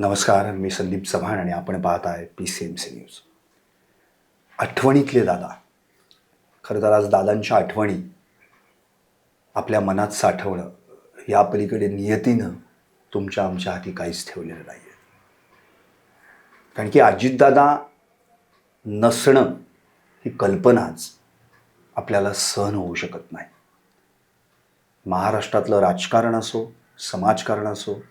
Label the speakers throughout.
Speaker 1: नमस्कार मी संदीप चव्हाण आणि आपण पाहत आहे P C M C news आठवणीतले दादा. खरं तर आज दादांच्या आठवणी आपल्या मनात साठवणं या पलीकडे नियतीनं तुमच्या आमच्या हाती काहीच ठेवलेलं नाही आहे कारण की अजितदादा नसणं ही कल्पनाच आपल्याला सहन होऊ शकत नाही. महाराष्ट्रातलं राजकारण असो समाजकारण असो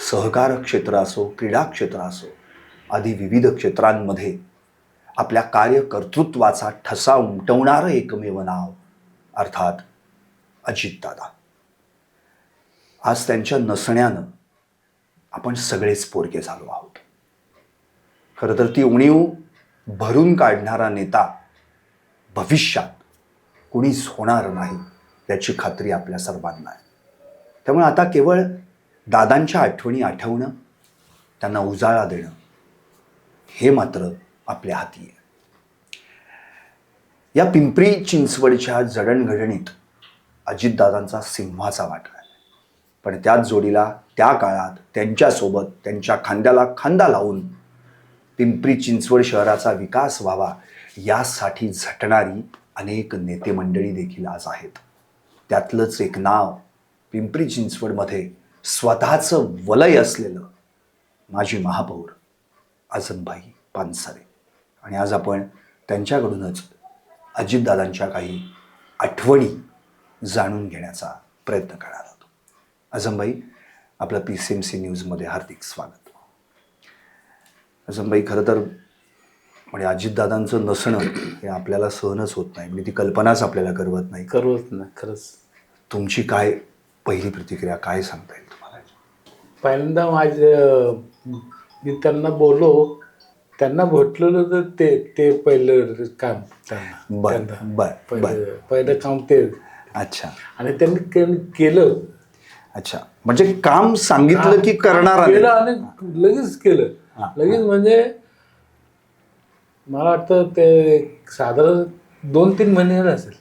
Speaker 1: सहकार क्षेत्र असो क्रीडा क्षेत्र असो आदी विविध क्षेत्रांमध्ये आपल्या कार्यकर्तृत्वाचा ठसा उमटवणारं एकमेव नाव अर्थात अजितदादा. आज त्यांच्या नसण्यानं आपण सगळेच पोरके झालो आहोत. खरं तर ती उणीव भरून काढणारा नेता भविष्यात कुणीच होणार नाही याची खात्री आपल्या सर्वांना आहे. त्यामुळे आता केवळ दादांच्या आठवणी आठवणं त्यांना उजाळा देणं हे मात्र आपल्या हाती आहे. या पिंपरी चिंचवडच्या जडणघडणीत अजितदादांचा सिंहाचा वाटा आहे. पण त्याच जोडीला त्या काळात त्यांच्यासोबत त्यांच्या खांद्याला खांदा लावून पिंपरी चिंचवड शहराचा विकास व्हावा यासाठी झटणारी अनेक नेते मंडळी देखील आज आहेत. त्यातलंच एक नाव पिंपरी चिंचवडमध्ये स्वतःचं वलय असलेलं माजी महापौर आझमबाई पानसरे. आणि आज आपण त्यांच्याकडूनच अजितदादांच्या काही आठवणी जाणून घेण्याचा प्रयत्न करणार आहोत. आझमबाई आपलं पी सी एम सी न्यूजमध्ये हार्दिक स्वागत. आझमबाई खरं तर म्हणजे अजितदादांचं नसणं हे आपल्याला सहनच होत नाही. म्हणजे ती कल्पनाच आपल्याला करवत नाही.
Speaker 2: करवत ना खरंच.
Speaker 1: तुमची काय पहिली प्रतिक्रिया काय सांगता येईल तुम्हाला?
Speaker 2: पहिल्यांदा माझं मी त्यांना बोललो त्यांना भेटलेलं तर ते ते पहिलं काम
Speaker 1: बर. बर
Speaker 2: पहिलं पहिलं काम ते.
Speaker 1: अच्छा.
Speaker 2: आणि त्यांनी केलं
Speaker 1: अच्छा. म्हणजे काम सांगितलं की करणार
Speaker 2: केलं आणि लगेच केलं. लगेच म्हणजे मला वाटतं ते साधारण दोन तीन महिने असेल.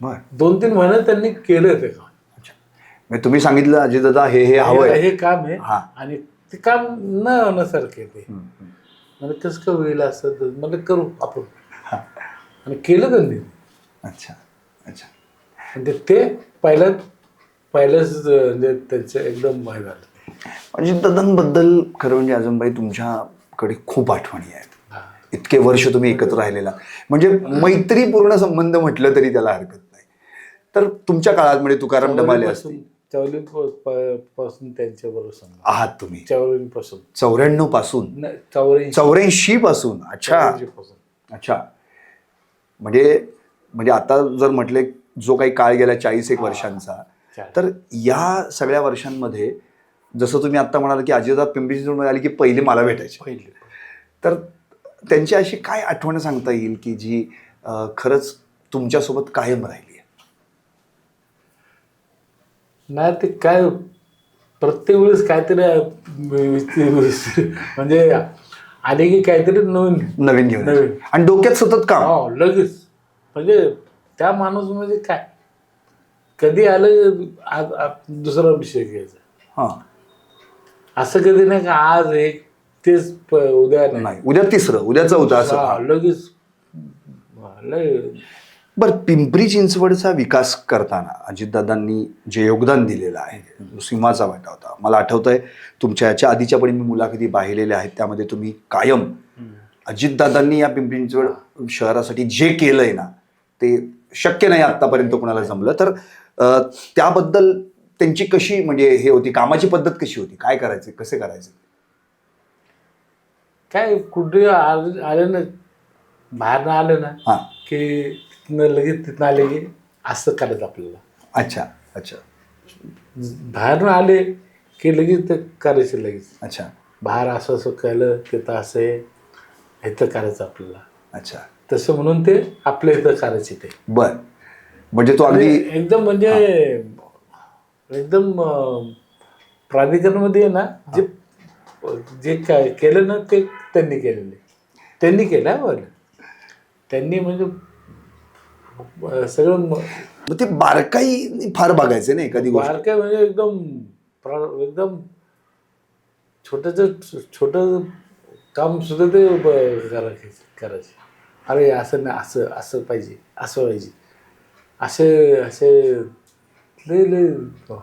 Speaker 1: बर.
Speaker 2: दोन तीन महिने त्यांनी केलं ते काम.
Speaker 1: म्हणजे तुम्ही सांगितलं अजितदादा हे हे हवंय.
Speaker 2: हे हे काम आहे
Speaker 1: हा.
Speaker 2: आणि ते काम न होण्यासारखे ते. म्हणजे कसं काय होईल असं तर म्हणजे करू आपण. आणि केलं त्यांनी
Speaker 1: अच्छा अच्छा.
Speaker 2: म्हणजे ते पहिल्या पहिल्याच म्हणजे त्यांचं एकदम हे झालं.
Speaker 1: अजितदादांबद्दल खरं म्हणजे अजूनबाई तुमच्याकडे खूप आठवणी आहेत.
Speaker 2: हा.
Speaker 1: इतके वर्ष तुम्ही एकत्र राहिलेला. म्हणजे मैत्रीपूर्ण संबंध म्हटलं तरी त्याला हरकत नाही. तर तुमच्या काळात म्हणजे तुकाराम डमाले असतील.
Speaker 2: चवली पासून त्यांच्या बरोबर सांगा
Speaker 1: आहात तुम्ही.
Speaker 2: चौऱ्याऐंशी पासून. चौऱ्याण्णवपासून. चौऱ्याऐंशी.
Speaker 1: चौऱ्याऐंशी पासून. अच्छा.
Speaker 2: चौऱ्याऐंशी पासून.
Speaker 1: अच्छा. म्हणजे म्हणजे आता जर म्हटले जो काही काळ गेला चाळीस एक वर्षांचा.
Speaker 2: चालेल.
Speaker 1: तर या सगळ्या वर्षांमध्ये जसं तुम्ही आता म्हणाल की अजितदादा पिंपरी चिंचवडमध्ये आले की पहिले मला भेटायचे.
Speaker 2: पहिले.
Speaker 1: तर त्यांची अशी काय आठवण सांगता येईल की जी अं, खरंच तुमच्यासोबत कायम राहिली?
Speaker 2: नाही ते काय प्रत्येक वेळेस काहीतरी म्हणजे आले की काहीतरी नवीन.
Speaker 1: नवीन घेऊन
Speaker 2: नवीन.
Speaker 1: आणि डोक्यात सतत काम.
Speaker 2: हो लगेच. म्हणजे त्या माणूस म्हणजे काय? कधी आलं आज दुसरा विषय घ्यायचा.
Speaker 1: हा.
Speaker 2: असं कधी नाही का आज एक तेच उद्या नाही.
Speaker 1: उद्या तिसरं उद्या चौथं असं.
Speaker 2: लगेच. लय.
Speaker 1: बरं पिंपरी चिंचवडचा विकास करताना अजितदादांनी जे योगदान दिलेलं आहे सिंहाचा वाटा होता मला आठवतंय तुमच्या याच्या आधीच्या पण मी मुलाखती पाहिलेल्या आहेत त्यामध्ये तुम्ही कायम अजितदादांनी या पिंपरी चिंचवड शहरासाठी जे केलंय ना ते शक्य नाही आतापर्यंत कोणाला जमलं. तर त्याबद्दल त्यांची कशी म्हणजे हे होती कामाची पद्धत कशी होती काय करायचे कसे करायचे?
Speaker 2: काय कुठे आले ना बाहेर आले ना
Speaker 1: हां.
Speaker 2: की तिथनं लगेच तिथनं आले की असं करायचं आपल्याला.
Speaker 1: अच्छा अच्छा.
Speaker 2: बाहेरून आले की लगेच ते करायचं लगेच.
Speaker 1: अच्छा.
Speaker 2: बाहेर असं असं केलं तिथं असं आहे इथं करायचं आपल्याला.
Speaker 1: अच्छा.
Speaker 2: तसं म्हणून ते आपल्या इथं करायचे ते.
Speaker 1: बर. म्हणजे तो अगदी
Speaker 2: एकदम म्हणजे एकदम प्राधिकरणामध्ये ना जे जे काय केलं ना ते त्यांनी केलेले त्यांनी केलं बरं. त्यांनी म्हणजे सगळं
Speaker 1: मग ते बारकाई फार बघायचे नाही कधी गोष्ट.
Speaker 2: बारकाई म्हणजे एकदम प्रा- एकदम छोटंच छोटं काम सुद्धा ते ब- करायचे करायचे. अरे असं नाही असं असं पाहिजे असं पाहिजे. असे असे लय लय हो.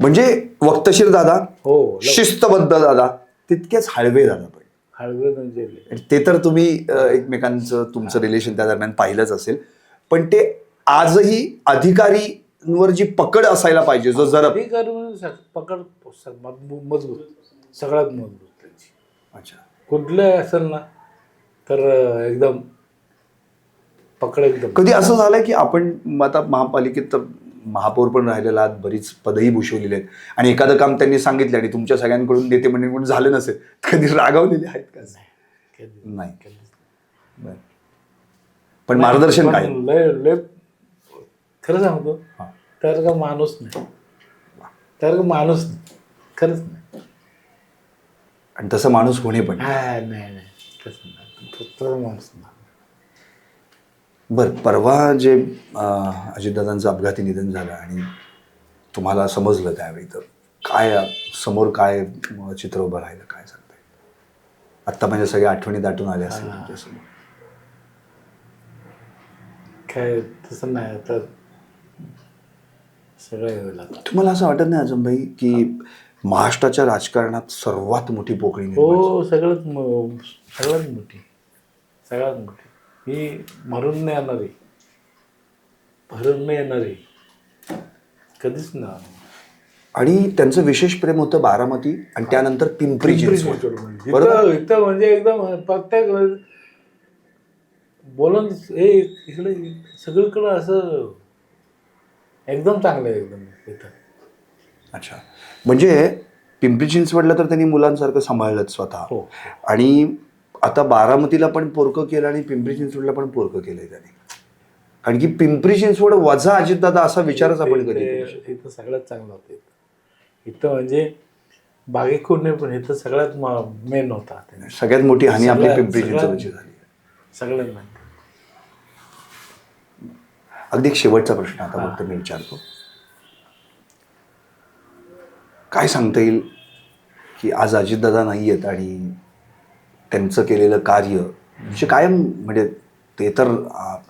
Speaker 1: म्हणजे वक्तशीर दादा
Speaker 2: हो, लव-
Speaker 1: शिस्तबद्ध दादा तितकेच हळवे दादा पण.
Speaker 2: हळवे म्हणजे लय.
Speaker 1: आणि ते तर तुम्ही अ, एकमेकांचं तुमचं रिलेशन त्या दरम्यान पाहिलंच असेल. पण ते आजही अधिकारीवर जी पकड असायला पाहिजे जो जर
Speaker 2: अधिकारी म्हणजे स- पकड स- मजबूत मजबूत सगळ्यात मजबूत त्यांची.
Speaker 1: अच्छा.
Speaker 2: कुठलं असेल ना तर अं, एकदम पकड एकदम.
Speaker 1: कधी असं झालंय की आपण म आता महापालिकेत तर महापौर पण राहिलेला आहात बरीच पदही भूषवलेली आहेत. आणि एखादं काम त्यांनी सांगितलं आणि तुमच्या सगळ्यांकडून नेते मंडळीकडून झालं नसेल कधी रागावलेले आहेत का?
Speaker 2: कधी-
Speaker 1: नाही.
Speaker 2: कधीच.
Speaker 1: बरं. पण मार्गदर्शन
Speaker 2: पण
Speaker 1: काय?
Speaker 2: लय लय खरं सांगतो
Speaker 1: हा.
Speaker 2: तर का माणूस नाही. तर का माणूस नाही खरंच नाही.
Speaker 1: आणि तसं माणूस होणे पण
Speaker 2: हा, नाही नाही तसं नाही. तो- तो माणूस नाही.
Speaker 1: बरं परवा जे अं, अजितदादांचं अपघाती निधन झालं आणि तुम्हाला समजलं त्यावेळी तर काय समोर काय अं, चित्र उभं राहिलं काय सांगताय आत्ता म्हणजे सगळ्या आठवणी दाटून आल्या असतील तुमच्यासमोर.
Speaker 2: काय तसं नाही तर सगळं हे होईल आता.
Speaker 1: तुम्हाला असं वाटत नाही अजूनभाई की महाराष्ट्राच्या राजकारणात सर्वात मोठी पोकळी निर्माण झाली?
Speaker 2: हो सगळ्यात म- सगळ्यात मोठी सगळ्यात मोठी. ही भरून नाही येणारी. भरून नाही येणारी. कधीच नाही
Speaker 1: आणि त्यांचं विशेष प्रेम होतं बारामती आणि त्यानंतर पिंपरी चिंचवड. बरोबर?
Speaker 2: इथं इथं म्हणजे एकदम प्रत्येक बोलून हे इकडे सगळीकडं असं एकदम चांगलं आहे एकदम इथं.
Speaker 1: अच्छा. म्हणजे पिंपरी चिंचवडला तर त्यांनी मुलांसारखं सांभाळलं स्वतः.
Speaker 2: हो.
Speaker 1: आणि आता बारामतीला पण पोरकं केलं आणि पिंपरी चिंचवडला पण पोरकं केलंय त्याने. कारण की पिंपरी चिंचवड वजा अजितदादा असा विचारच आपण कधी करू शकत
Speaker 2: इथं इथं सगळ्यात चांगलं होतं इथं. इथं म्हणजे बागेखूर नाही पण इथं सगळ्यात मेन होता.
Speaker 1: नाही. सगळ्यात मोठी हानी आपली
Speaker 2: सगळ्यात-
Speaker 1: पिंपरी
Speaker 2: सगळ्यात-
Speaker 1: चिंचवडची झाली.
Speaker 2: सगळ्यात main.
Speaker 1: अगदी एक शेवटचा प्रश्न आता फक्त मी विचारतो. काय सांगता येईल की आज अजितदादा नाही आहेत आणि त्यांचं केलेलं कार्य म्हणजे कायम म्हणजे ते तर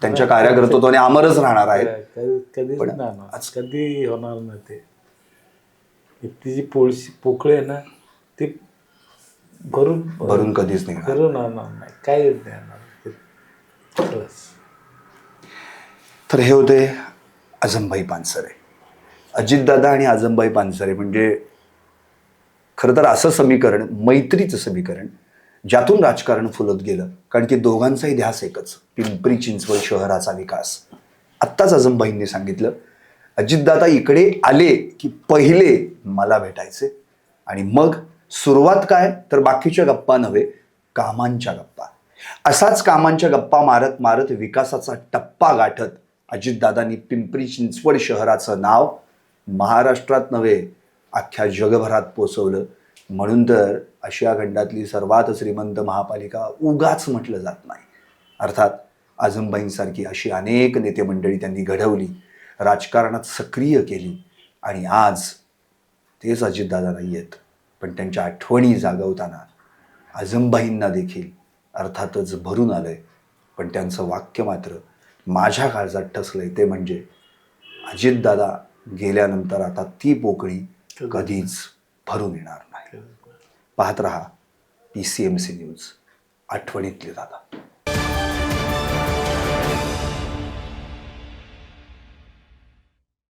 Speaker 1: त्यांच्या कार्याकर्तृत्वाने अमरच राहणार आहेत.
Speaker 2: कधी- कधी होणार नाही ते. ती जी पोळशी पोकळी आहे ना ती भरून
Speaker 1: भरून कधीच नाही
Speaker 2: भरून आणणार नाही. काय येणार.
Speaker 1: तर हे होते आझमभाई पानसरे. अजितदादा आणि आझमभाई पानसरे म्हणजे खरं तर असं समीकरण मैत्रीचं समीकरण ज्यातून राजकारण फुलत गेलं. कारण की दोघांचाही ध्यास एकच पिंपरी चिंचवड शहराचा विकास. आत्ताच अजमभाईंनी सांगितलं अजितदादा इकडे आले की पहिले मला भेटायचे. आणि मग सुरुवात काय? तर बाकीच्या गप्पा नव्हे कामांच्या गप्पा. असाच कामांच्या गप्पा मारत मारत विकासाचा टप्पा गाठत अजितदादांनी पिंपरी चिंचवड शहराचं नाव महाराष्ट्रात नव्हे अख्ख्या जगभरात पोचवलं. म्हणून तर आशिया खंडातली सर्वात श्रीमंत महापालिका उगाच म्हटलं जात नाही. अर्थात आझमबाईंसारखी अशी अनेक नेते मंडळी त्यांनी घडवली राजकारणात सक्रिय केली आणि आज तेच अजितदादा नाही आहेत. पण त्यांच्या आठवणी जागवताना आझमबाईंना देखील अर्थातच भरून आलं आहे पण त्यांचं वाक्य मात्र माझ्या काळजात ठसलंय ते म्हणजे अजितदादा गेल्यानंतर आता ती पोकळी कधीच भरून येणार नाही. पाहत रहा P C M C news आठवणीतले दादा.